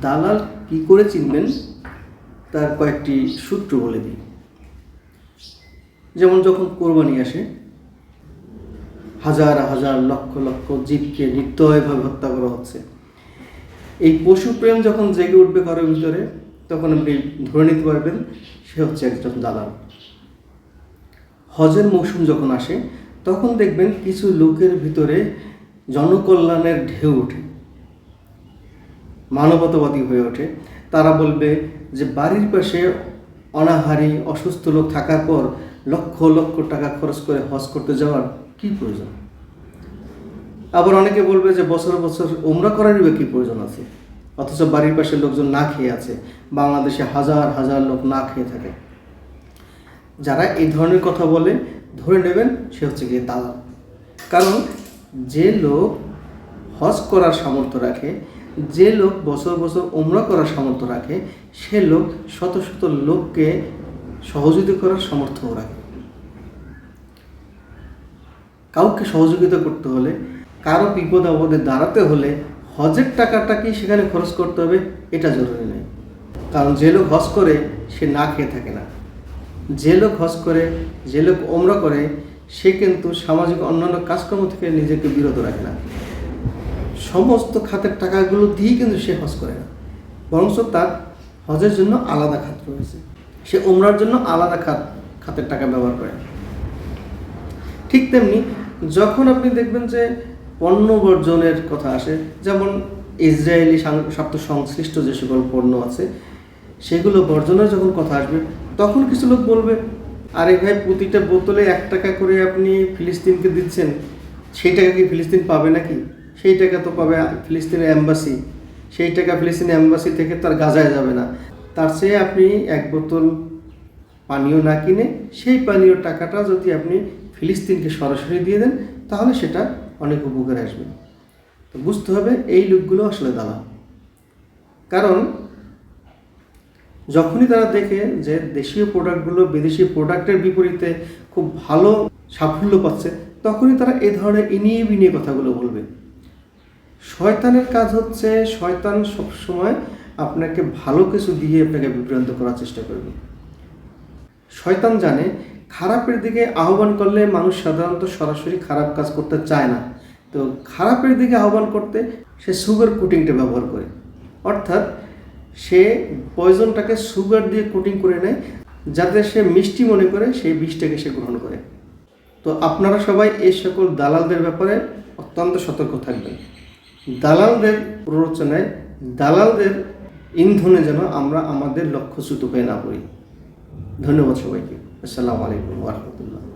দালাল কি করে চিনবেন? তার কয়েকটি সূত্র বলে দিই। যেমন যখন কোরবানি আসে, হাজার হাজার লক্ষ লক্ষ জীবকে নির্দয়ভাবে হত্যা করা হচ্ছে। এই পশুপ্রেম যখন জেগে উঠবে ঘরের ভিতরে, তখন আপনি ধরে নিতে পারবেন সে হচ্ছে একজন দালাল। হজের মৌসুম যখন আসে, তখন দেখবেন কিছু লোকের ভিতরে জনকল্যাণের ঢেউ ওঠে। মানবতাবাদী হয়ে ওঠে। তারা বলবে যে বাড়ির পাশে অনাহারি, অসুস্থ লোক থাকার পর লক্ষ লক্ষ টাকা খরচ করে হজ করতে যাওয়ার কি প্রয়োজন? আবার অনেকে বলবে যে বছর বছর উমরা করারই বা কী প্রয়োজন আছে? অথচ বাড়ির পাশে লোকজন না খেয়ে আছে। বাংলাদেশে হাজার হাজার লোক না খেয়ে থাকে। যারা এই ধরনের কথা বলে, ধরে নেবেন সে হচ্ছে গিয়ে দালাল। কারণ যে লোক হজ করার সামর্থ্য রাখে যে লোক বছর বছর উমরা করার সামর্থ্য রাখে, সে লোক শত শত লোককে সহযোগিতা করার সামর্থ্যও রাখে। কাউকে সহযোগিতা করতে হলে, কারও বিপদ আপদে দাঁড়াতে হলে হজের টাকাটা কি সেখানে খরচ করতে হবে, এটা জরুরি নেই কারণ যে লোক হজ করে, সে না খেয়ে থাকে না। যে লোক হজ করে, যে লোক ওমরা করে, সে কিন্তু সামাজিক অন্যান্য কাজকর্ম থেকে নিজেকে বিরত রাখে না। সমস্ত খাতের টাকাগুলো দিয়েই কিন্তু সে হজ করে না। বরঞ্চ তার হজের জন্য আলাদা খাত রয়েছে। সে ওমরার জন্য আলাদা খাত, খাতের টাকা ব্যবহার করে। ঠিক তেমনি যখন আপনি দেখবেন যে পণ্য বর্জনের কথা আসে, যেমন ইসরায়েলি স্বার্থ সংশ্লিষ্ট যে সকল পণ্য আছে, সেগুলো বর্জনের যখন কথা আসবে, তখন কিছু লোক বলবে, আরে ভাই, প্রতিটা বোতলে এক টাকা করে আপনি ফিলিস্তিনকে দিচ্ছেন, সেই টাকা কি ফিলিস্তিন পাবে নাকি? সেই টাকা তো পাবে ফিলিস্তিনের অ্যাম্বাসি সেই টাকা ফিলিস্তিনের অ্যাম্বাসি থেকে তার গাজায় যাবে না। তার চেয়ে আপনি এক বোতল পানীয় না কিনে সেই পানীয় টাকাটা যদি আপনি ফিলিস্তিনকে সরাসরি দিয়ে দেন, তাহলে সেটা অনেক উপকারে আসবে। তো বুঝতে হবে এই লোকগুলো আসলে দালাল। কারণ যখনই তারা দেখে যে দেশীয় প্রোডাক্টগুলো বিদেশি প্রোডাক্টের বিপরীতে খুব ভালো সাফল্য পাচ্ছে, তখনই তারা এ ধরনের ইনিয়ে বিনিয়ে কথাগুলো বলবে। শয়তানের কাজ হচ্ছে শয়তান সবসময় আপনাকে ভালো কিছু দিয়ে আপনাকে বিভ্রান্ত করার চেষ্টা করবে। শয়তান জানে খারাপের দিকে আহ্বান করলে মানুষ সাধারণত সরাসরি খারাপ কাজ করতে চায় না। তো খারাপের দিকে আহ্বান করতে সে সুগার কোটিংটা ব্যবহার করে। অর্থাৎ সে পয়জনটাকে সুগার দিয়ে কোটিং করে নেয় যাতে সে মিষ্টি মনে করে সেই বিষটাকে সে গ্রহণ করে। তো আপনারা সবাই এই সকল দালালদের ব্যাপারে অত্যন্ত সতর্ক থাকবেন। দালালদের প্ররোচনায় দালালদের ইন্ধনে যেন আমরা আমাদের লক্ষ্যচ্যুত হয়ে না পড়ি। ধন্যবাদ সবাইকে। আসসালামু আলাইকুম রহমতুল্লাহ।